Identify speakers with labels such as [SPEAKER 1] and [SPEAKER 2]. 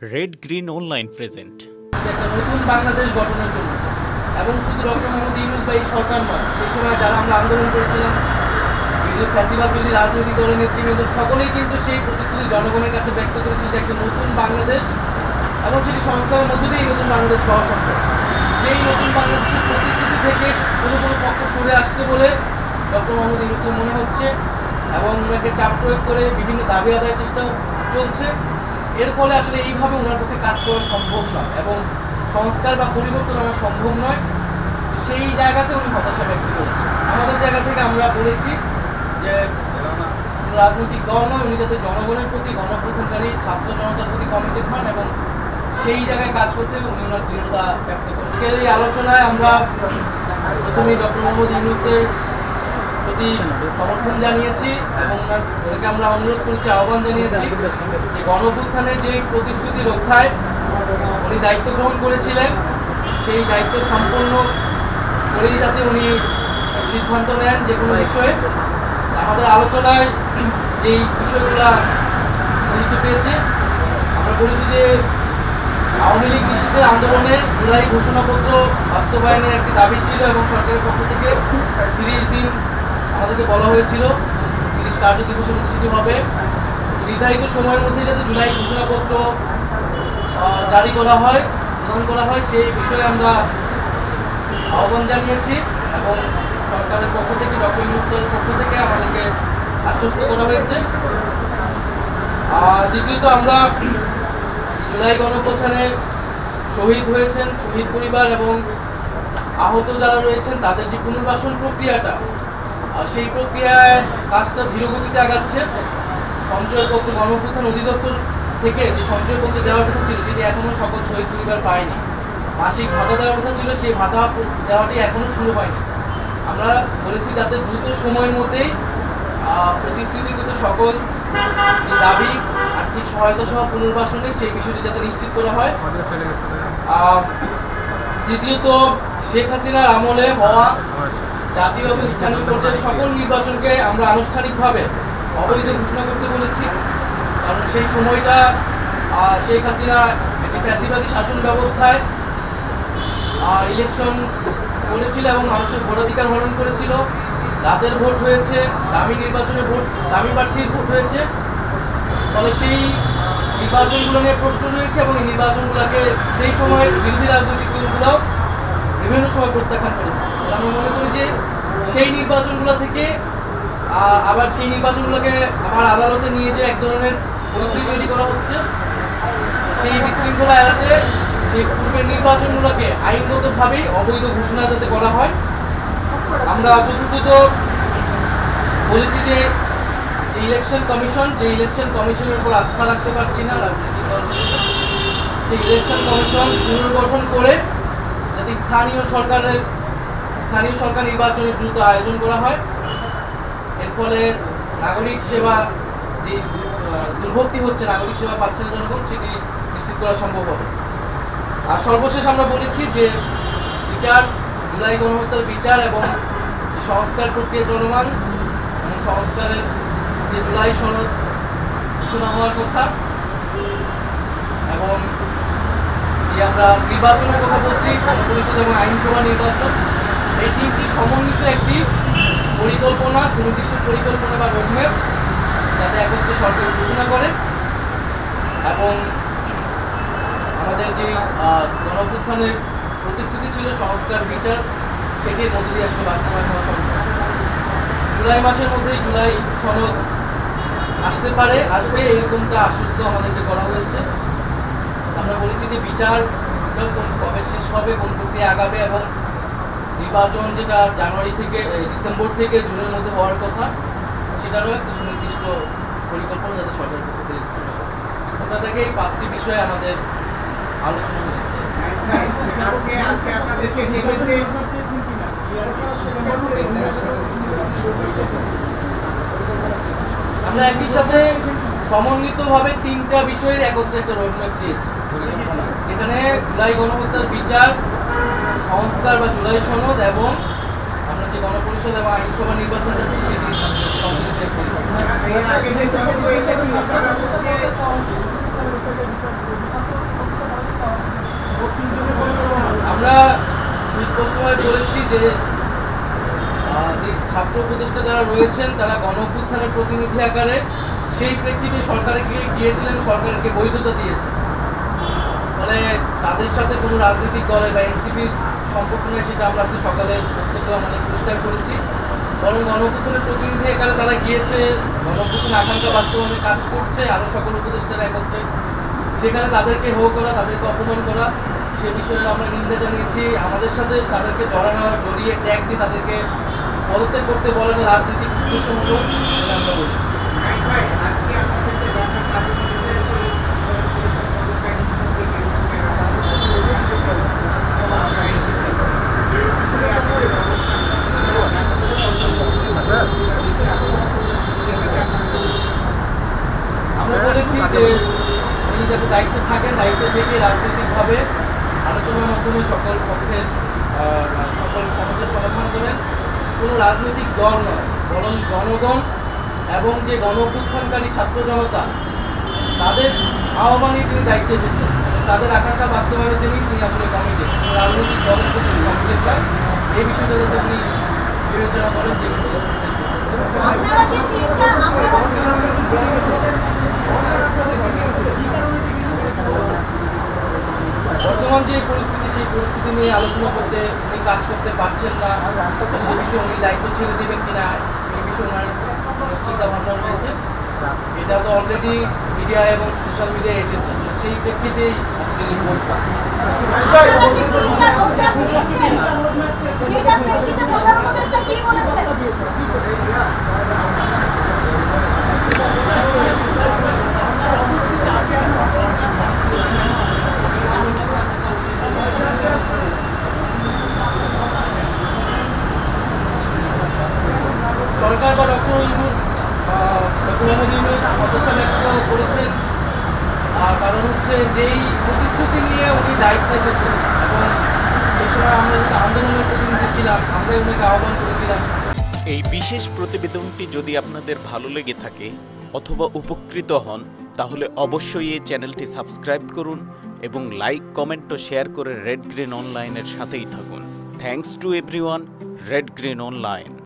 [SPEAKER 1] Red green online present
[SPEAKER 2] নতুন বাংলাদেশ গঠনের জন্য। এবং শুধু ডক্টর মোহাম্মদ ইউনুস বা এই সরকার নয়, সেই সময় যারা আমরা আন্দোলন করেছিলাম বিভিন্ন ফ্যাসিবাদ, বিরোধী রাজনৈতিক দলের নেতৃবৃন্দ, সকলেই কিন্তু সেই প্রতিশ্রুতি জনগণের কাছে ব্যক্ত করেছে যে একটা নতুন বাংলাদেশ এবং সেটি সংস্কারের মধ্যে দিয়ে নতুন বাংলাদেশ পাওয়া সম্ভব। সেই নতুন বাংলাদেশের প্রতিশ্রুতি থেকে কোনো কোনো পক্ষ সরে আসছে বলে ডক্টর মোহাম্মদ ইউনুসের মনে হচ্ছে এবং ওনাকে চাপ প্রয়োগ করে বিভিন্ন দাবি আদায়ের চেষ্টা চলছে। এর ফলে আসলে এইভাবে ওনার পক্ষে কাজ করা সম্ভব নয় এবং সংস্কার বা পরিবর্তন আনা সম্ভব নয়। সেই জায়গাতে উনি হতাশা ব্যক্ত করেছেন। আমাদের জায়গা থেকে আমরা বলেছি যে রাজনৈতিক দল নয়, উনি যাতে জনগণের প্রতি গণপ্রথমকারী ছাত্র জনতার প্রতি কমিটেড হন এবং সেই জায়গায় কাজ করতে উনি ওনার দৃঢ়তা ব্যক্ত করেন। এই আলোচনায় আমরা প্রথমেই ডক্টর মোহাম্মদ ইউনুসের প্রতি সমর্থন জানিয়েছি এবং ওনার ওনাকে আমরা অনুরোধ করছি, আহ্বান জানিয়েছি যে গণপুত্থানের যে প্রতিশ্রুতি রক্ষায় উনি দায়িত্ব গ্রহণ করেছিলেন, সেই দায়িত্ব সম্পন্ন করেই যাতে উনি সিদ্ধান্ত নেন যে কোনো বিষয়ে। আমাদের আলোচনায় যেই বিষয়গুলো গুরুত্ব পেয়েছে, আমরা বলেছি যে আওয়ামী লীগ নিষিদ্ধের আন্দোলনে জুলাই ঘোষণাপত্র বাস্তবায়নের একটি দাবি ছিল এবং সরকারের পক্ষ থেকে তিরিশ দিন আমাদেরকে বলা হয়েছিল, তিরিশ কার্য দিবসে অনুষ্ঠিত হবে। নির্ধারিত সময়ের মধ্যে যাতে জুলাই ঘোষণাপত্র জারি করা হয়, প্রদান করা হয়, সেই বিষয়ে আমরা আহ্বান জানিয়েছি এবং সরকারের পক্ষ থেকে, ডক্টর ইউনুসের পক্ষ থেকে আমাদেরকে আশ্বস্ত করা হয়েছে। আর দ্বিতীয়ত আমরা জুলাই গণপ্রথানে শহীদ হয়েছেন, শহীদ পরিবার এবং আহত যারা রয়েছেন, তাদের যে পুনর্বাসন প্রক্রিয়াটা সেই প্রক্রিয়ায় কাজটা ধীরগতিতে আগাচ্ছে। সঞ্চয়পত্র গণপ্রথান অধিদপ্তর থেকে যে সঞ্চয়পত্র দেওয়ার কথা ছিল সেটি এখনও সকল শহীদ পরিবার পায়নি। মাসিক ভাতা দেওয়ার কথা ছিল সেই ভাতা দেওয়াটি এখনও শুরু হয়নি। আমরা বলেছি যাতে দ্রুত সময়ের মধ্যেই আহ, প্রতিশ্রুতিকৃত সকল দাবি আর্থিক সহায়তা সহ পুনর্বাসনে সেই বিষয়টি যাতে নিশ্চিত করা হয়। আহ, তৃতীয়ত শেখ হাসিনার আমলে হওয়া জাতীয় এবং স্থানীয় পর্যায়ের সকল নির্বাচনকে আমরা আনুষ্ঠানিকভাবে অবৈধ ঘোষণা করতে বলেছি। কারণ সেই সময়টা শেখ হাসিনা একটি ফ্যাসিবাদী শাসন ব্যবস্থায় ইলেকশন করেছিল এবং মানুষের ভোটাধিকার হরণ করেছিল। রাতের ভোট হয়েছে, দামি নির্বাচনে ভোট, দামি প্রার্থীর ভোট হয়েছে। ফলে সেই নির্বাচনগুলো নিয়ে প্রশ্ন রয়েছে এবং এই নির্বাচনগুলোকে সেই সময় বিরোধী রাজনৈতিক দলগুলোও বিভিন্ন সময় প্রত্যাখ্যান করেছে। আমি মনে করি যে সেই নির্বাচনগুলো থেকে আবার সেই নির্বাচনগুলোকে আবার আদালতে নিয়ে যে এক ধরনের পরিস্থিতি তৈরি করা হচ্ছে, সেই বিশৃঙ্খলা এড়াতে সেই পূর্বের নির্বাচনগুলোকে আইনগতভাবেই অবৈধ ঘোষণা যাতে করা হয়, আমরা চতুর্থত বলেছি যে ইলেকশন কমিশন যে ইলেকশন কমিশনের উপর আস্থা রাখতে পারছি না, রাজনৈতিক সেই ইলেকশন কমিশন পুনর্গঠন করে যাতে স্থানীয় সরকারের স্থানীয় সরকার নির্বাচনের দ্রুত আয়োজন করা হয়। এর ফলে নাগরিক সেবা যে দুর্ভোগটি হচ্ছে, নাগরিক সেবা পাচ্ছে না জনগণ, সেটি নিশ্চিত করা সম্ভব হবে। আর সর্বশেষ আমরা বলেছি যে, বিচার, জুলাই গণহত্যার বিচার এবং সংস্কার প্রক্রিয়া চলমান, এবং সংস্কারের যে জুলাই সনদ ঘোষণা হওয়ার কথা, এবং যে আমরা নির্বাচনের কথা বলছি গণপরিষদ এবং আইনসভা নির্বাচন। এই তিনটি সমন্বিত একটি পরিকল্পনা সুনির্দিষ্ট পরিকল্পনা বা রোডম্যাপ যাতে একত্রে সরকার ঘোষণা করে। এবং আমাদের যে আহ, গণঅভ্যুত্থানের প্রতিশ্রুতি ছিল সংস্কার বিচার সেটির মধ্যে দিয়ে আসলে বাস্তবায়ন হওয়া সম্ভব। জুলাই মাসের মধ্যেই জুলাই সনদ আসতে পারে আসবে এরকমটা আশ্বস্ত আমাদেরকে করা হয়েছে। আমরা বলেছি যে বিচার কবে শেষ হবে কোন প্রক্রিয়া আগাবে এবং নির্বাচন যেটা জানুয়ারি থেকে ডিসেম্বর থেকে জুনের মধ্যে হওয়ার কথা সেটারও একটা সুনির্দিষ্ট পরিকল্পনা যাতে সরকারের পক্ষ থেকে ঘোষণা করে ওটা থেকে এই পাঁচটি বিষয়ে আমাদের আলোচনা হয়েছে।
[SPEAKER 3] আজকে আজকে আপনাদেরকে ডেকেছে
[SPEAKER 2] আমরা একই সাথে সমন্বিতভাবে তিনটা বিষয়ের একত্রে একটা রোডম্যাপ চেয়েছি। যেখানে জুলাই গণহত্যার বিচার সংস্কার বা জুলাই সনদ এবং আমরা যে গণপরিষদ এবং আইনসভা নির্বাচন যাচ্ছি সেটি
[SPEAKER 3] চেক আমরা
[SPEAKER 2] সুস্পষ্টভাবে বলেছি যে ছাত্র প্রতিষ্ঠা যারা রয়েছেন, তারা গণপুত্থানের প্রতিনিধি আকারে সেই প্রেক্ষিতে সরকারে গিয়ে গিয়েছিলেন, সরকারকে বৈধতা দিয়েছে। ফলে তাদের সাথে কোনো রাজনৈতিক দলের বা এনসিপির সম্পর্ক সেটা আমরা আজকে সকালে বক্তব্য আমাদের পরিষ্কার করেছি। বরং গণঅভ্যুত্থানের প্রতিনিধি এখানে তারা গিয়েছে। গণঅভ্যুত্থান আকাঙ্ক্ষা বাস্তবায়নে কাজ করছে। আরও সকল উপদেষ্টারা একত্রে। সেখানে তাদেরকে হো করা, তাদেরকে অপমান করা, সে বিষয়ে আমরা নিন্দা জানিয়েছি। আমাদের সাথে তাদেরকে জড়ানো, জড়িয়ে ট্যাগ দিয়ে তাদেরকে পদত্যাগ করতে বলেন রাজনৈতিক উদ্দেশ্যমূলক এটা আমরা বলেছি
[SPEAKER 3] নাইম ভাই, আজকে আপনাদেরকে ঢাকা কার্যকরীদের এই সঙ্গে বিরোধী রাখা হচ্ছে। আপনারা এসেছেন। এই বিষয়ে আপনাদের অবস্থান
[SPEAKER 2] আমরা বলেছি যে উনি যাতে দায়িত্ব থাকেন দায়িত্ব থেকে রাজনৈতিকভাবে আলোচনার মাধ্যমে সকল পক্ষের সকল সমস্যার সমাধান করেন। কোনো রাজনৈতিক দল নয় বরং জনগণ এবং যে গণ অভ্যুত্থানকারী ছাত্র জনতা তাদের আহ্বানে তিনি দায়িত্বে এসেছেন। তাদের আকাঙ্ক্ষা বাস্তবায়নের জন্যই তিনি আসলে কমিটি কোনো রাজনৈতিক দলের প্রতি কমিটেড নয়। এই বিষয়টা যাতে উনি বিবেচনা করেন যে বিষয়ে
[SPEAKER 4] আপনারা যে তিনটা আপনারা
[SPEAKER 2] বর্তমান যে পরিস্থিতি সেই পরিস্থিতি নিয়ে আলোচনা করতে, উনি কাজ করতে পারছেন না। সে বিষয়ে উনি দায়িত্ব ছেড়ে দিবেন কিনা, এই বিষয়ে ওনার চিন্তা ভাবনা রয়েছে? এটা তো অলরেডি মিডিয়া এবং সোশ্যাল মিডিয়ায় এসেছে সেই প্রেক্ষিতেই আজকে রিপোর্ট
[SPEAKER 4] আপনারা যে তিনটা রোডম্যাপ দিয়েছেন সেটার প্রেক্ষিতে প্রধান উপদেষ্টা কি বলেছেন
[SPEAKER 2] সরকার বা ডক্টর ইউনুস হতাশা ব্যক্ত করেছেন। কারণ হচ্ছে যেই প্রতিশ্রুতি নিয়ে উনি দায়িত্বে এসেছেন, এবং সেই সময় আমরা যেহেতু আন্দোলনের প্রতিনিধি ছিলাম আমরা উনিকে আহ্বান করেছিলাম।
[SPEAKER 1] এই বিশেষ প্রতিবেদনটি যদি আপনাদের ভালো লেগে থাকে অথবা উপকৃত হন, তাহলে অবশ্যই এই চ্যানেলটি সাবস্ক্রাইব করুন এবং লাইক, কমেন্ট ও শেয়ার করে রেড গ্রিন অনলাইনের সাথেই থাকুন। Thanks to everyone red green online